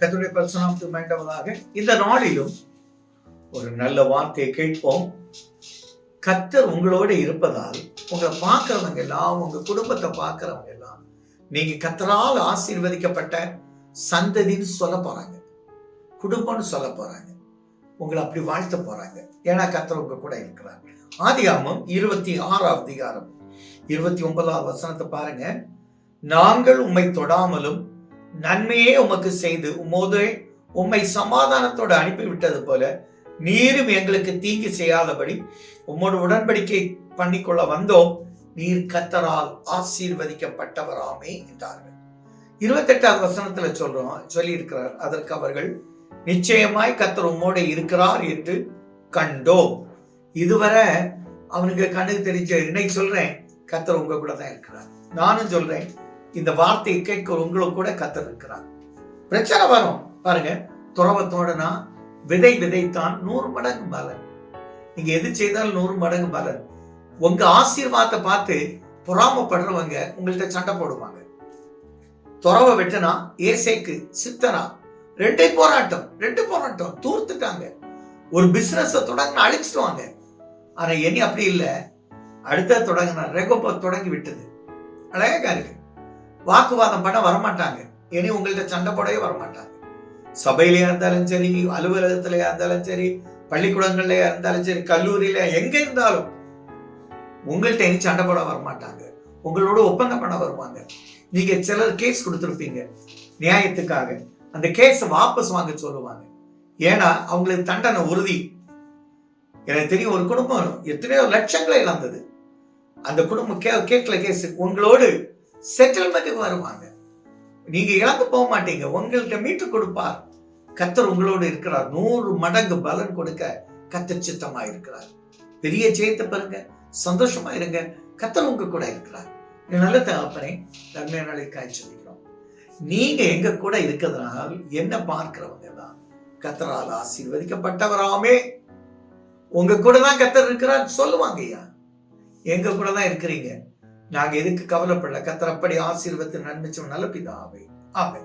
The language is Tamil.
கத்துடைய பரிசுநாமத்துக்கு வேண்டவதாக இந்த நாளிலும் ஒரு நல்ல வார்த்தையை கேட்போம். கத்தர் உங்களோட இருப்பதால் உங்களை பார்க்கறவங்க எல்லாம் உங்க குடும்பத்தை பார்க்கறவங்க எல்லாம் நீங்க கத்தரால் ஆசீர்வதிக்கப்பட்ட சந்ததின்னு சொல்ல போறாங்க. குடும்பம்னு சொல்ல போறாங்க. உங்களை அப்படி வாழ்த்த போறாங்க. ஏன்னா கத்தர் உங்க கூட இருக்கிறார். ஆதியாமம் இருபத்தி ஆறாவது அதிகாரம். இருபத்தி ஒன்பதாவது வசனத்தை பாருங்க. நாங்கள் உண்மை தொடாமலும் நன்மையே உமக்கு செய்து உமோது உம்மை சமாதானத்தோடு அனுப்பிவிட்டது போல நீரும் எங்களுக்கு தீங்கு செய்யாதபடி உம்மோடு உடன்படிக்கை பண்ணிக்கொள்ள வந்தோம். நீர் கத்தரால் ஆசீர்வதிக்கப்பட்டவராமே என்றார்கள். இருபத்தெட்டாவது வசனத்துல சொல்றோம் சொல்லி இருக்கிறார் அதற்கு அவர்கள் நிச்சயமாய் கத்தர் உம்மோட இருக்கிறார் என்று கண்டோம். இதுவரை அவனுக்கு கண்ணுக்கு தெரிஞ்ச இன்னைக்கு சொல்றேன் கத்தர் உங்க கூட தான் இருக்கிறார். நானும் சொல்றேன் இந்த வார்த்தையை கேட்க உங்களும் கூட கத்தர் இருக்கிறார். பிரச்சனை வரும். பாருங்க துறவத்தோடனா விதை விதைத்தான் நூறு மடங்கு பலன். நீங்க எது செய்தாலும் நூறு மடங்கு பலன். உங்க ஆசீர்வாதத்தை பார்த்து பொறாமப்படுறவங்க உங்கள்கிட்ட சண்டை போடுவாங்க. துறவை வெட்டினா ஏசைக்கு சித்தனா ரெண்டே போராட்டம் ரெண்டு போராட்டம் தூர்த்துட்டாங்க. ஒரு பிசினஸ் தொடங்க அழிச்சிட்டுவாங்க ஆனா இனி அப்படி இல்லை. அடுத்த தொடங்கினா ரெகோப தொடங்கி விட்டது. அழகா இருக்கு. வாக்குவாதம் பண்ண வரமாட்டாங்க. இனி உங்கள்கிட்ட சண்டை போடவே வரமாட்டாங்க. சபையிலேயே இருந்தாலும் சரி அலுவலகத்திலயா இருந்தாலும் சரி பள்ளிக்கூடங்கள்லயா இருந்தாலும் சரி கல்லூரியில எங்க இருந்தாலும் உங்கள்கிட்ட இனி சண்டை போட வரமாட்டாங்க. உங்களோட ஒப்பந்தம் பண்ண வருவாங்க. நீங்க சிலர் கேஸ் கொடுத்துருப்பீங்க. நியாயத்துக்காக. அந்த கேஸை வாபஸ் வாங்க சொல்லுவாங்க. ஏன்னா அவங்களுக்கு தண்டனை உறுதி. எனக்கு தெரியும் ஒரு குடும்பம் எத்தனையோ லட்சங்களை இழந்தது. அந்த குடும்பம் கே கேட்கல கேஸ் உங்களோடு செட்டில்மெண்ட்டுக்கு வருவாங்க. நீங்க இழந்து போக மாட்டீங்க. உங்கள்கிட்ட மீட்டு கொடுப்பார் கத்தர் உங்களோடு இருக்கிறார். நூறு மடங்கு பலன் கொடுக்க கத்தர் சித்தமா இருக்கிறார் பெரிய ஜெயத்தை பாருங்க சந்தோஷமா இருங்க. கத்தர் உங்க கூட இருக்கிறார். நல்ல தகப்பனே தன்மை நாளைக்காய் சொல்லிக்கிறோம். நீங்க எங்க கூட இருக்கிறதுனால் என்ன பார்க்கிறவங்க தான்? கத்தரால் ஆசீர்வதிக்கப்பட்டவராமே. உங்க கூட தான் கத்தர் இருக்கிறார். சொல்லுவாங்க ஐயா எங்க கூட தான் இருக்கிறீங்க? நாங்க எதுக்கு கவலைப்படல? கத்தர் அப்படி ஆசீர்வத்து நன்மைச்சோம் நல்ல பிதாவை. ஆமை